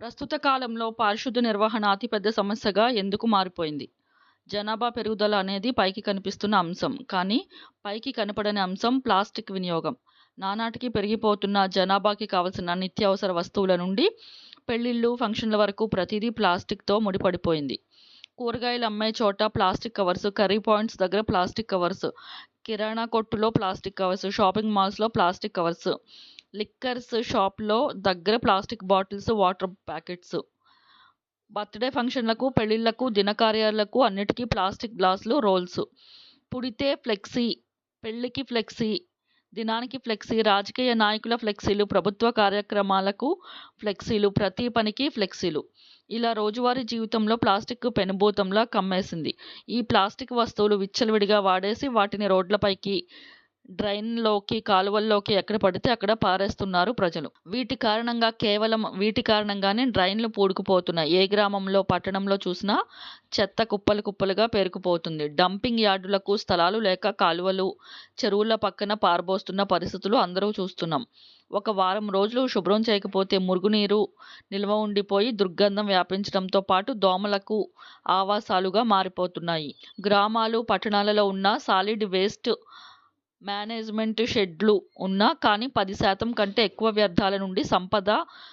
ప్రస్తుత కాలంలో పారిశుద్ధ నిర్వహణ అతిపెద్ద సమస్యగా ఎందుకు మారిపోయింది? జనాభా పెరుగుదల అనేది పైకి కనిపిస్తున్న అంశం. కానీ పైకి కనపడని అంశం ప్లాస్టిక్ వినియోగం. నానాటికీ పెరిగిపోతున్న జనాభాకి కావలసిన నిత్యావసర వస్తువుల నుండి పెళ్ళిళ్ళు ఫంక్షన్ల వరకు ప్రతిదీ ప్లాస్టిక్తో ముడిపడిపోయింది. కూరగాయలు అమ్మే చోట ప్లాస్టిక్ కవర్స్, కర్రీ పాయింట్స్ దగ్గర ప్లాస్టిక్ కవర్స్, కిరాణా కొట్టులో ప్లాస్టిక్ కవర్స్, షాపింగ్ మాల్స్లో ప్లాస్టిక్ కవర్స్, లిక్కర్స్ షాప్లో దగ్గర plastic bottles, water packets, birthday ఫంక్షన్లకు, పెళ్ళిళ్ళకు దినకార్యాలకు అన్నిటికీ ప్లాస్టిక్ గ్లాసులు, రోల్స్. పుడితే ఫ్లెక్సీ, పెళ్ళికి ఫ్లెక్సీ, దినానికి ఫ్లెక్సీ, రాజకీయ నాయకుల ఫ్లెక్సీలు, ప్రభుత్వ కార్యక్రమాలకు ఫ్లెక్సీలు, ప్రతి పనికి ఫ్లెక్సీలు. ఇలా రోజువారీ జీవితంలో ప్లాస్టిక్ పెనుభూతంలా కమ్మేసింది. ఈ ప్లాస్టిక్ వస్తువులు విచ్చలవిడిగా వాడేసి వాటిని రోడ్లపైకి, డ్రైన్లోకి కాలువల్లోకి ఎక్కడ పడితే అక్కడ పారేస్తున్నారు ప్రజలు. వీటి కారణంగా కేవలం వీటి కారణంగానే డ్రైన్లు పూడుకుపోతున్నాయి. ఏ గ్రామంలో, పట్టణంలో చూసినా చెత్త కుప్పలు కుప్పలుగా పేరుకుపోతుంది. డంపింగ్ యార్డులకు స్థలాలు లేక కాలువలు, చెరువుల పక్కన పారబోస్తున్న పరిస్థితులు అందరూ చూస్తున్నాం. ఒక వారం రోజులు శుభ్రం చేయకపోతే మురుగునీరు నిల్వ ఉండిపోయి దుర్గంధం వ్యాపించడంతో పాటు దోమలకు ఆవాసాలుగా మారిపోతున్నాయి. గ్రామాలు, పట్టణాలలో ఉన్న సాలిడ్ వేస్ట్ మేనేజ్మెంట్ షెడ్లు ఉన్నా కానీ పది శాతం కంటే ఎక్కువ వ్యర్థాల నుండి సంపద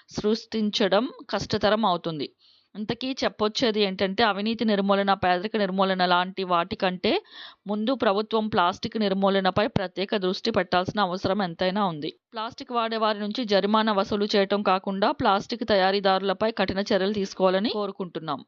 సృష్టించడం కష్టతరం అవుతుంది. ఇంతకీ చెప్పొచ్చేది ఏంటంటే అవినీతి నిర్మూలన, పేదరిక నిర్మూలన లాంటి వాటికంటే ముందు ప్రభుత్వం ప్లాస్టిక్ నిర్మూలనపై ప్రత్యేక దృష్టి పెట్టాల్సిన అవసరం ఎంతైనా ఉంది. ప్లాస్టిక్ వాడే వారి నుంచి జరిమానా వసూలు చేయటం కాకుండా ప్లాస్టిక్ తయారీదారులపై కఠిన చర్యలు తీసుకోవాలని కోరుకుంటున్నాం.